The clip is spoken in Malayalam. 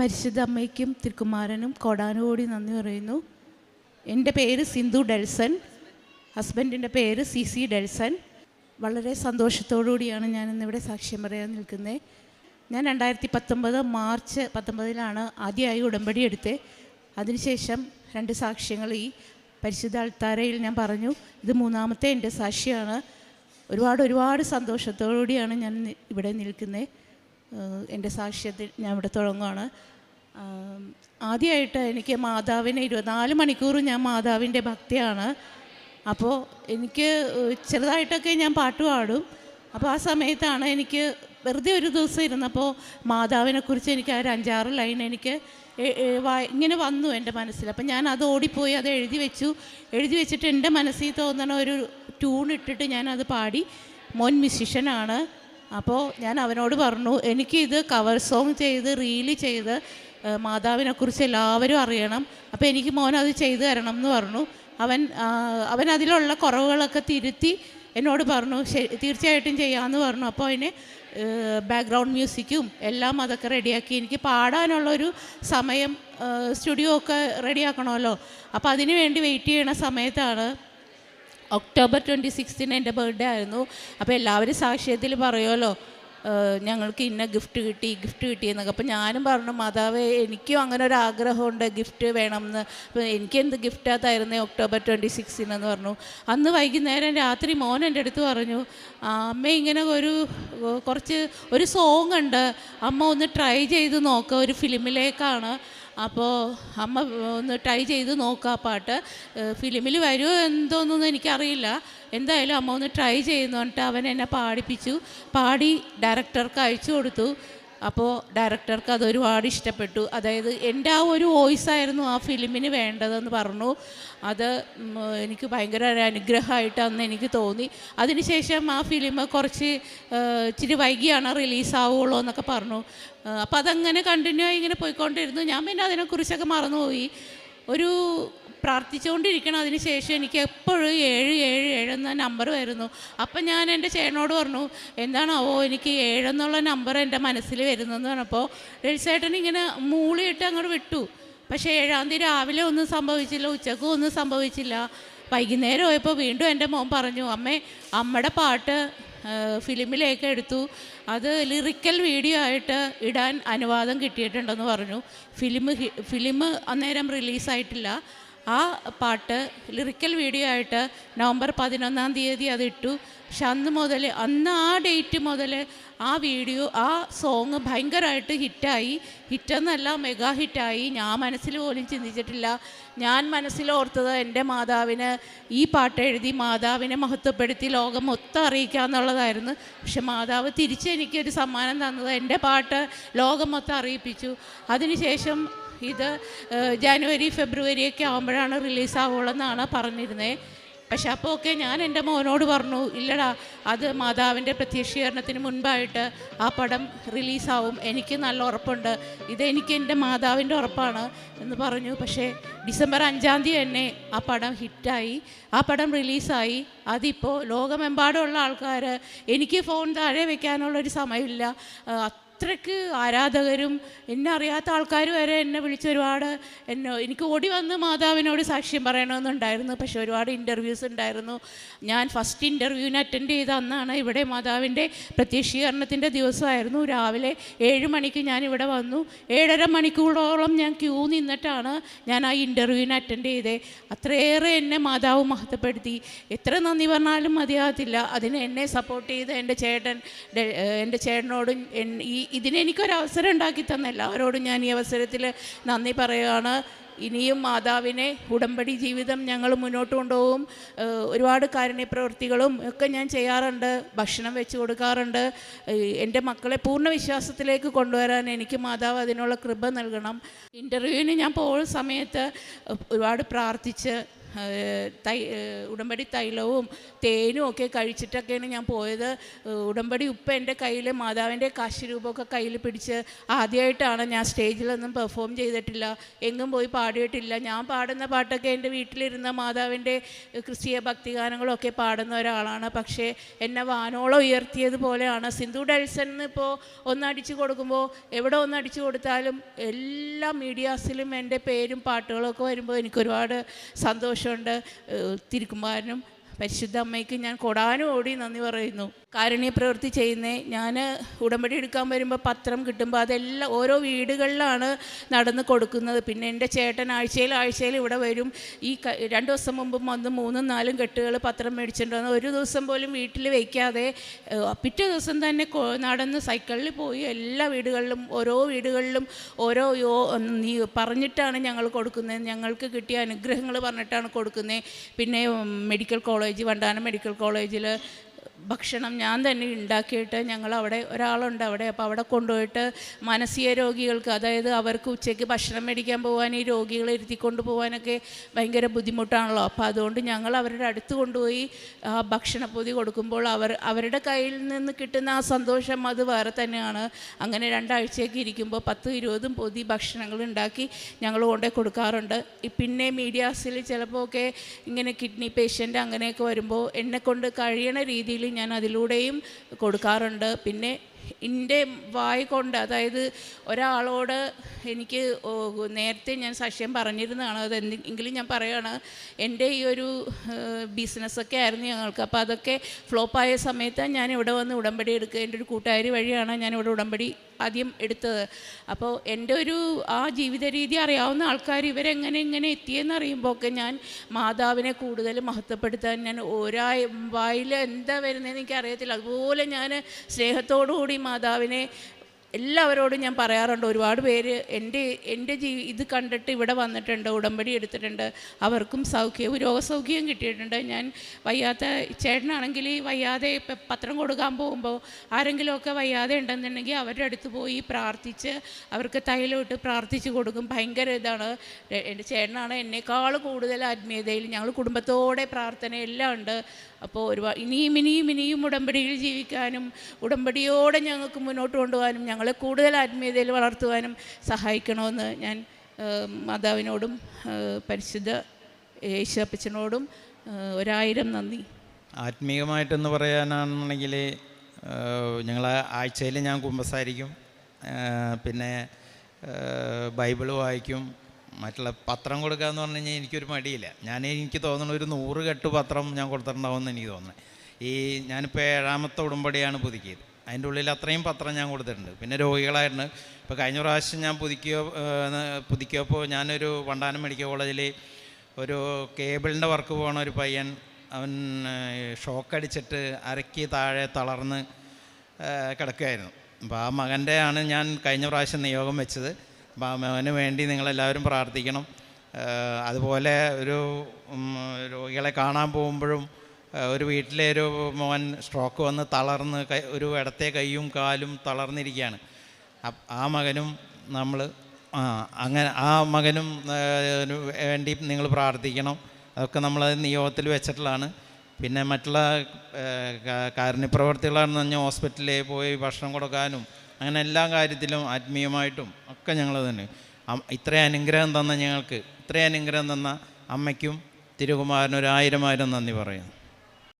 പരിശുദ്ധ അമ്മയ്ക്കും തിരുക്കുമാരനും കോടാനുകൂടി നന്ദി പറയുന്നു. എന്റെ പേര് സിന്ധു ഡെൽസൺ. ഹസ്ബൻഡിന്റെ പേര് സി സി ഡെൽസൺ. വളരെ കൂടിയാണ് ഞാൻ ഇന്നിവിടെ സാക്ഷ്യം പറയാൻ നിൽക്കുന്നത് ഞാൻ രണ്ടായിരത്തി പത്തൊമ്പത് മാർച്ച് പത്തൊമ്പതിലാണ് ആദ്യമായി ഉടമ്പടി എടുത്തത് അതിനുശേഷം രണ്ട് സാക്ഷ്യങ്ങൾ ഈ പരിശുദ്ധ അൾത്താരയിൽ ഞാൻ പറഞ്ഞു. ഇത് മൂന്നാമത്തെ എന്റെ സാക്ഷിയാണ്. ഒരുപാട് ഒരുപാട് സന്തോഷത്തോടുകൂടിയാണ് ഞാൻ ഇവിടെ നിൽക്കുന്നത് എന്റെ സാക്ഷ്യത്തിൽ ഞാൻ ഇവിടെ തുടങ്ങുകയാണ് ആദ്യമായിട്ട് എനിക്ക് മാതാവിനെ ഇരുപത്തിനാല് മണിക്കൂർ ഞാൻ മാതാവിന്റെ ഭക്തിയാണ്. അപ്പോൾ എനിക്ക് ചെറുതായിട്ടൊക്കെ ഞാൻ പാട്ട് പാടും. അപ്പോൾ ആ സമയത്താണ് എനിക്ക് വെറുതെ ഒരു ദിവസം ഇരുന്നപ്പോൾ മാതാവിനെക്കുറിച്ച് എനിക്ക് ആ ഒരു അഞ്ചാറ് ലൈൻ എനിക്ക് ഇങ്ങനെ വന്നു എന്റെ മനസ്സിൽ. അപ്പം ഞാൻ അത് ഓടിപ്പോയി അത് എഴുതി വെച്ചു. എഴുതി വെച്ചിട്ട് എന്റെ മനസ്സിൽ തോന്നണ ഒരു ട്യൂൺ ഇട്ടിട്ട് ഞാൻ അത് പാടി. മോൻ മ്യൂസിഷ്യനാണ്. അപ്പോൾ ഞാൻ അവനോട് പറഞ്ഞു എനിക്കിത് കവർ സോങ് ചെയ്ത് റീൽ ചെയ്ത് മാതാവിനെക്കുറിച്ച് എല്ലാവരും അറിയണം. അപ്പോൾ എനിക്ക് മോൻ അത് ചെയ്തു തരണം എന്ന് പറഞ്ഞു. അവൻ അവൻ അതിലുള്ള കുറവുകളൊക്കെ തിരുത്തി എന്നോട് പറഞ്ഞു "ശരി, തീർച്ചയായിട്ടും ചെയ്യാമെന്ന് പറഞ്ഞു. അപ്പോൾ അതിന് ബാക്ക്ഗ്രൗണ്ട് മ്യൂസിക്കും എല്ലാം അതൊക്കെ റെഡിയാക്കി എനിക്ക് പാടാനുള്ളൊരു സമയം സ്റ്റുഡിയോ ഒക്കെ റെഡിയാക്കണമല്ലോ അപ്പോൾ അതിനു വേണ്ടി വെയിറ്റ് ചെയ്യണ സമയത്താണ് ഒക്ടോബർ ട്വന്റി സിക്സ്തിന് എന്റെ ബർത്ത്ഡേ ആയിരുന്നു. അപ്പോൾ എല്ലാവരും സാക്ഷ്യത്തിൽ പറയുമല്ലോ ഞങ്ങൾക്ക് ഇന്ന ഗിഫ്റ്റ് കിട്ടി ഗിഫ്റ്റ് കിട്ടി എന്നൊക്കെ. അപ്പോൾ ഞാനും പറഞ്ഞു മാതാവ് എനിക്കും അങ്ങനെ ഒരു ആഗ്രഹമുണ്ട് ഗിഫ്റ്റ് വേണമെന്ന്. അപ്പോൾ എനിക്ക് എന്ത് ഗിഫ്റ്റാ തരുന്നത് ഒക്ടോബർ ട്വന്റി സിക്സിനെന്ന് പറഞ്ഞു. അന്ന് വൈകുന്നേരം രാത്രി മോൻ എന്റെ അടുത്ത് പറഞ്ഞു "ആ, അമ്മ ഇങ്ങനെ ഒരു കുറച്ച് ഒരു സോങ് ഉണ്ട്. അമ്മ ഒന്ന് ട്രൈ ചെയ്ത് നോക്കുക ഒരു ഫിലിമിലേക്കാണ് അപ്പോൾ അമ്മ ഒന്ന് ട്രൈ ചെയ്ത് നോക്കുക പാട്ട്. ഫിലിമിൽ വരുമോ എന്തോന്നൊന്നും എനിക്കറിയില്ല. എന്തായാലും അമ്മ ഒന്ന് ട്രൈ ചെയ്യുന്നു പറഞ്ഞിട്ട് അവൻ എന്നെ പാടിപ്പിച്ചു. പാടി ഡയറക്ടർക്ക് അയച്ചു കൊടുത്തു. അപ്പോൾ ഡയറക്ടർക്ക് അത് ഒരുപാട് ഇഷ്ടപ്പെട്ടു. അതായത് എന്റെ ആ ഒരു വോയിസ് ആയിരുന്നു ആ ഫിലിമിന് വേണ്ടതെന്ന് പറഞ്ഞു. അത് എനിക്ക് ഭയങ്കര ഒരു അനുഗ്രഹമായിട്ട് അന്ന് എനിക്ക് തോന്നി. അതിനുശേഷം ആ ഫിലിം കുറച്ച് ഇച്ചിരി വൈകിയാണ് റിലീസാവുള്ളൂ എന്നൊക്കെ പറഞ്ഞു. അപ്പോൾ അതങ്ങനെ കണ്ടിന്യൂ ആയി ഇങ്ങനെ പോയിക്കൊണ്ടിരുന്നു. ഞാൻ പിന്നെ അതിനെക്കുറിച്ചൊക്കെ മറന്നുപോയി. ഒരു പ്രാർത്ഥിച്ചുകൊണ്ടിരിക്കണം. അതിന് ശേഷം എനിക്ക് എപ്പോഴും ഏഴ് ഏഴ് ഏഴ് എന്ന നമ്പർ വരുന്നു. അപ്പം ഞാൻ എന്റെ ചേട്ടനോട് പറഞ്ഞു എന്താണാവോ എനിക്ക് ഏഴെന്നുള്ള നമ്പർ എന്റെ മനസ്സിൽ വരുന്നതെന്ന് പറഞ്ഞപ്പോൾ രജിസേട്ടൻ ഇങ്ങനെ മൂളിയിട്ട് അങ്ങോട്ട് വിട്ടു. പക്ഷേ ഏഴാം തീയതി രാവിലെ ഒന്നും സംഭവിച്ചില്ല ഉച്ചക്കും ഒന്നും സംഭവിച്ചില്ല. വൈകുന്നേരം പോയപ്പോൾ വീണ്ടും എന്റെ മോൻ പറഞ്ഞു അമ്മേ അമ്മയുടെ പാട്ട് ഫിലിമിലേക്ക് എടുത്തു. അത് ലിറിക്കൽ വീഡിയോ ആയിട്ട് ഇടാൻ അനുവാദം കിട്ടിയിട്ടുണ്ടെന്ന് പറഞ്ഞു. ഫിലിം ഫിലിം അന്നേരം റിലീസായിട്ടില്ല ആ പാട്ട് ലിറിക്കൽ വീഡിയോ ആയിട്ട് നവംബർ പതിനൊന്നാം തീയതി അത് ഇട്ടു. പക്ഷെ അന്ന് മുതൽ അന്ന് ആ ഡേറ്റ് മുതൽ ആ വീഡിയോ ആ സോങ് ഭയങ്കരമായിട്ട് ഹിറ്റായി ഹിറ്റെന്നല്ല മെഗാ ഹിറ്റായി ഞാൻ മനസ്സിൽ പോലും ചിന്തിച്ചിട്ടില്ല. ഞാൻ മനസ്സിലോർത്തത് എന്റെ മാതാവിന് ഈ പാട്ട് എഴുതി മാതാവിനെ മഹത്വപ്പെടുത്തി ലോകം മൊത്തം അറിയിക്കുക എന്നുള്ളതായിരുന്നു. പക്ഷെ മാതാവ് തിരിച്ച് എനിക്കൊരു സമ്മാനം തന്നത് എന്റെ പാട്ട് ലോകം മൊത്തം അറിയിപ്പിച്ചു. അതിനുശേഷം ഇത് ജാനുവരി ഫെബ്രുവരി ഒക്കെ ആകുമ്പോഴാണ് റിലീസാവുള്ളൂ എന്നാണ് പറഞ്ഞിരുന്നത് പക്ഷെ അപ്പോൾ ഒക്കെ ഞാൻ എന്റെ മോനോട് പറഞ്ഞു ഇല്ലടാ അത് മാതാവിന്റെ പ്രത്യക്ഷീകരണത്തിന് മുൻപായിട്ട് ആ പടം റിലീസാവും. എനിക്ക് നല്ല ഉറപ്പുണ്ട്. ഇതെനിക്ക് എന്റെ മാതാവിന്റെ ഉറപ്പാണ് എന്ന് പറഞ്ഞു. പക്ഷേ ഡിസംബർ അഞ്ചാം തീയതി തന്നെ ആ പടം ഹിറ്റായി. ആ പടം റിലീസായി. അതിപ്പോൾ ലോകമെമ്പാടുമുള്ള ആൾക്കാർ എനിക്ക് ഫോൺ താഴെ വെക്കാനുള്ളൊരു സമയമില്ല. അത്രയ്ക്ക് ആരാധകരും എന്നെ അറിയാത്ത ആൾക്കാർ വരെ എന്നെ വിളിച്ച് ഒരുപാട് എന്നെ എനിക്ക് ഓടി വന്ന് മാതാവിനോട് സാക്ഷ്യം പറയണമെന്നുണ്ടായിരുന്നു. പക്ഷെ ഒരുപാട് ഇന്റർവ്യൂസ് ഉണ്ടായിരുന്നു. ഞാൻ ഫസ്റ്റ് ഇന്റർവ്യൂവിന് അറ്റൻഡ് ചെയ്ത അന്നാണ് ഇവിടെ മാതാവിന്റെ പ്രത്യക്ഷീകരണത്തിന്റെ ദിവസമായിരുന്നു. രാവിലെ ഏഴ് മണിക്ക് ഞാൻ ഇവിടെ വന്നു. ഏഴര മണിക്കൂറോളം ഞാൻ ക്യൂ നിന്നിട്ടാണ് ഞാൻ ആ ഇന്റർവ്യൂവിന് അറ്റൻഡ് ചെയ്തത് അത്രയേറെ എന്നെ മാതാവ് മഹത്വപ്പെടുത്തി. എത്ര നന്ദി പറഞ്ഞാലും മതിയാകത്തില്ല. അതിന് എന്നെ സപ്പോർട്ട് ചെയ്ത് എന്റെ ചേട്ടൻ എന്റെ ചേട്ടനോടും ഈ ഇതിന് എനിക്കൊരു അവസരം ഉണ്ടാക്കി തന്ന എല്ലാവരോടും ഞാൻ ഈ അവസരത്തിൽ നന്ദി പറയുകയാണ്. ഇനിയും മാതാവിനെ ഉടമ്പടി ജീവിതം ഞങ്ങൾ മുന്നോട്ട് കൊണ്ടുപോകും. ഒരുപാട് കാരുണ്യപ്രവൃത്തികളും ഒക്കെ ഞാൻ ചെയ്യാറുണ്ട്. ഭക്ഷണം വെച്ച് കൊടുക്കാറുണ്ട്. എന്റെ മക്കളെ പൂർണ വിശ്വാസത്തിലേക്ക് കൊണ്ടുവരാൻ എനിക്ക് മാതാവ് അതിനുള്ള കൃപ നൽകണം. ഇന്റർവ്യൂവിന് ഞാൻ പോകുന്ന സമയത്ത് ഒരുപാട് പ്രാർത്ഥിച്ച് തൈ ഉടമ്പടി തൈലവും തേനും ഒക്കെ കഴിച്ചിട്ടൊക്കെയാണ് ഞാൻ പോയത്. ഉടമ്പടി ഉപ്പ എന്റെ കയ്യിൽ മാതാവിന്റെ കാശിരൂപമൊക്കെ കയ്യിൽ പിടിച്ച് ആദ്യമായിട്ടാണ് ഞാൻ സ്റ്റേജിലൊന്നും പെർഫോം ചെയ്തിട്ടില്ല. എങ്ങും പോയി പാടിയിട്ടില്ല. ഞാൻ പാടുന്ന പാട്ടൊക്കെ എന്റെ വീട്ടിലിരുന്ന മാതാവിന്റെ ക്രിസ്തീയ ഭക്തിഗാനങ്ങളൊക്കെ പാടുന്ന ഒരാളാണ്. പക്ഷേ എന്നെ വാനോളം ഉയർത്തിയതുപോലെയാണ് സിന്ധു ഡൽസൺ ഇപ്പോൾ ഒന്നടിച്ചു കൊടുക്കുമ്പോൾ എവിടെ ഒന്നടിച്ചു കൊടുത്താലും എല്ലാ മീഡിയാസിലും എന്റെ പേരും പാട്ടുകളൊക്കെ വരുമ്പോൾ എനിക്ക് ഒരുപാട് സന്തോഷമുണ്ട്. തിരുക്കുമാരനും പരിശുദ്ധ അമ്മയ്ക്ക് ഞാൻ കൊടാനും ഓടി നന്ദി പറയുന്നു. കാരുണ്യ പ്രവൃത്തി ചെയ്യുന്നേ. ഞാൻ ഉടമ്പടി എടുക്കാൻ വരുമ്പോൾ പത്രം കിട്ടുമ്പോൾ അതെല്ലാം ഓരോ വീടുകളിലാണ് നടന്ന് കൊടുക്കുന്നത്. പിന്നെ എന്റെ ചേട്ടൻ ആഴ്ചയിൽ ആഴ്ചയിൽ ഇവിടെ വരും. ഈ രണ്ട് ദിവസം മുമ്പ് വന്ന് മൂന്നും നാലും കെട്ടുകൾ പത്രം മേടിച്ചിട്ടുണ്ടെന്ന് ഒരു ദിവസം പോലും വീട്ടിൽ വയ്ക്കാതെ പിറ്റേ ദിവസം തന്നെ നടന്ന് സൈക്കിളിൽ പോയി എല്ലാ വീടുകളിലും ഓരോ വീടുകളിലും ഓരോ യോ നീ പറഞ്ഞിട്ടാണ് ഞങ്ങൾ കൊടുക്കുന്നത്. ഞങ്ങൾക്ക് കിട്ടിയ അനുഗ്രഹങ്ങൾ പറഞ്ഞിട്ടാണ് കൊടുക്കുന്നത്. പിന്നെ മെഡിക്കൽ കോളേജ് വണ്ടാനം മെഡിക്കൽ കോളേജിൽ ഭക്ഷണം ഞാൻ തന്നെ ഉണ്ടാക്കിയിട്ട് ഞങ്ങൾ അവിടെ ഒരാളുണ്ട് അവിടെ അപ്പോൾ അവിടെ കൊണ്ടുപോയിട്ട് മാനസിക രോഗികൾക്ക് അതായത് അവർക്ക് ഉച്ചയ്ക്ക് ഭക്ഷണം മേടിക്കാൻ പോകാൻ ഈ രോഗികളെ ഇരുത്തിക്കൊണ്ട് പോകാനൊക്കെ ഭയങ്കര ബുദ്ധിമുട്ടാണല്ലോ. അപ്പോൾ അതുകൊണ്ട് ഞങ്ങൾ അവരുടെ അടുത്ത് കൊണ്ടുപോയി ആ ഭക്ഷണപ്പൊതി കൊടുക്കുമ്പോൾ അവർ അവരുടെ കയ്യിൽ നിന്ന് കിട്ടുന്ന ആ സന്തോഷം അത് വേറെ തന്നെയാണ്. അങ്ങനെ രണ്ടാഴ്ചയൊക്കെ ഇരിക്കുമ്പോൾ പത്ത് ഇരുപതും പൊതി ഭക്ഷണങ്ങൾ ഉണ്ടാക്കി ഞങ്ങൾ കൊണ്ടേ കൊടുക്കാറുണ്ട്. പിന്നെ മീഡിയാസിൽ ചിലപ്പോൾ ഒക്കെ ഇങ്ങനെ കിഡ്നി പേഷ്യന്റ് അങ്ങനെയൊക്കെ വരുമ്പോൾ എന്നെ കൊണ്ട് കഴിയണ രീതിയിൽ ഞാൻ അതിലൂടെയും കൊടുക്കാറുണ്ട്. പിന്നെ എന്റെ വായ കൊണ്ട് അതായത് ഒരാളോട് എനിക്ക് നേരത്തെ ഞാൻ സാക്ഷ്യം പറഞ്ഞിരുന്നതാണ്. അത് എന്തെങ്കിലും ഞാൻ പറയുകയാണ് എന്റെ ഈ ഒരു ബിസിനസ്സൊക്കെ ആയിരുന്നു ഞങ്ങൾക്ക്. അപ്പോൾ അതൊക്കെ ഫ്ലോപ്പായ സമയത്ത് ഞാൻ ഇവിടെ വന്ന് ഉടമ്പടി എടുക്കുക. എന്റെ ഒരു കൂട്ടുകാരി വഴിയാണ് ഞാൻ ഇവിടെ ഉടമ്പടി ആദ്യം എടുത്തത്. അപ്പോൾ എന്റെ ഒരു ആ ജീവിത രീതി അറിയാവുന്ന ആൾക്കാർ ഇവരെങ്ങനെ ഇങ്ങനെ എത്തിയെന്ന് അറിയുമ്പോൾ ഒക്കെ ഞാൻ മാതാവിനെ കൂടുതൽ മഹത്വപ്പെടുത്താൻ ഞാൻ ഓരോ വായിൽ എന്താ വരുന്നതെന്ന് എനിക്കറിയത്തില്ല. അതുപോലെ ഞാൻ സ്നേഹത്തോടു കൂടി മാതാവിനെ എല്ലാവരോടും ഞാൻ പറയാറുണ്ട്. ഒരുപാട് പേര് എന്റെ എന്റെ ജീ ഇത് കണ്ടിട്ട് ഇവിടെ വന്നിട്ടുണ്ട് ഉടമ്പടി എടുത്തിട്ടുണ്ട്. അവർക്കും സൗഖ്യവും രോഗസൗഖ്യവും കിട്ടിയിട്ടുണ്ട്. ഞാൻ വയ്യാത്ത ചേട്ടനാണെങ്കിൽ വയ്യാതെ പത്രം കൊടുക്കാൻ പോകുമ്പോൾ ആരെങ്കിലുമൊക്കെ വയ്യാതെ ഉണ്ടെന്നുണ്ടെങ്കിൽ അവരുടെ അടുത്ത് പോയി പ്രാർത്ഥിച്ച് അവർക്ക് തൈലോട്ട് പ്രാർത്ഥിച്ച് കൊടുക്കും. ഭയങ്കര ഇതാണ്. എന്റെ ചേട്ടനാണ് എന്നേക്കാൾ കൂടുതൽ ആത്മീയതയിൽ ഞങ്ങൾ കുടുംബത്തോടെ പ്രാർത്ഥന എല്ലാം ഉണ്ട്. അപ്പോൾ ഒരുപാട് ഇനിയും ഇനിയും ഇനിയും ഉടമ്പടിയിൽ ജീവിക്കാനും ഉടമ്പടിയോടെ ഞങ്ങൾക്ക് മുന്നോട്ട് കൊണ്ടുപോകാനും ഞങ്ങളെ കൂടുതൽ ആത്മീയതയിൽ വളർത്തുവാനും സഹായിക്കണമെന്ന് ഞാൻ മാതാവിനോടും പരിശുദ്ധ യേശുപ്പച്ചനോടും ഒരായിരം നന്ദി. ആത്മീയമായിട്ടെന്ന് പറയാനാണെന്നുണ്ടെങ്കിൽ ഞങ്ങൾ ആഴ്ചയിൽ ഞാൻ കുമ്പസാരിക്കും. പിന്നെ ബൈബിൾ വായിക്കും. മറ്റുള്ള പത്രം കൊടുക്കുക എന്ന് പറഞ്ഞു കഴിഞ്ഞാൽ എനിക്കൊരു മടിയില്ല. ഞാൻ എനിക്ക് തോന്നുന്നു ഒരു നൂറ് കെട്ട് പത്രം ഞാൻ കൊടുത്തിട്ടുണ്ടാവുമെന്ന് എനിക്ക് തോന്നുന്നത് ഈ ഞാനിപ്പോൾ ഏഴാമത്തെ ഉടമ്പടിയാണ് പുതുക്കിയത്. അതിന്റെ ഉള്ളിൽ അത്രയും പത്രം ഞാൻ കൊടുത്തിട്ടുണ്ട്. പിന്നെ രോഗികളായിരുന്നു. ഇപ്പോൾ കഴിഞ്ഞ പ്രാവശ്യം ഞാൻ പുതുക്കിയോ പുതുക്കിയപ്പോൾ ഞാനൊരു വണ്ടാനം മെഡിക്കൽ കോളേജിൽ ഒരു കേബിളിന്റെ വർക്ക് പോണ ഒരു പയ്യൻ അവൻ ഷോക്ക് അടിച്ചിട്ട് അരക്കി താഴെ തളർന്ന് കിടക്കുകയായിരുന്നു അപ്പോൾ ആ മകന്റെ ആണ് ഞാൻ കഴിഞ്ഞ പ്രാവശ്യം നിയോഗം വെച്ചത്. മകന് വേണ്ടി നിങ്ങളെല്ലാവരും പ്രാർത്ഥിക്കണം. അതുപോലെ ഒരു രോഗികളെ കാണാൻ പോകുമ്പോഴും ഒരു വീട്ടിലെ ഒരു മോൻ സ്ട്രോക്ക് വന്ന് തളർന്ന് ഒരു ഇടത്തെ കൈയും കാലും തളർന്നിരിക്കുകയാണ്. ആ മകനും നമ്മൾ അങ്ങനെ ആ മകനും വേണ്ടി നിങ്ങൾ പ്രാർത്ഥിക്കണം. അതൊക്കെ നമ്മൾ നിയോഗത്തിൽ വെച്ചിട്ടുള്ളതാണ്. പിന്നെ മറ്റുള്ള കാരുണ്യപ്രവർത്തികളാണെന്ന് പറഞ്ഞാൽ ഹോസ്പിറ്റലിൽ പോയി ഭക്ഷണം കൊടുക്കാനും അങ്ങനെ എല്ലാ കാര്യത്തിലും ആത്മീയമായിട്ടും ഒക്കെ ഞങ്ങൾ തന്നെ. ഇത്രയും അനുഗ്രഹം തന്ന ഞങ്ങൾക്ക് ഇത്രയും അനുഗ്രഹം തന്ന അമ്മയ്ക്കും തിരുകുമാരനും ഒരു ആയിരം ആയിരം നന്ദി പറയുന്നു.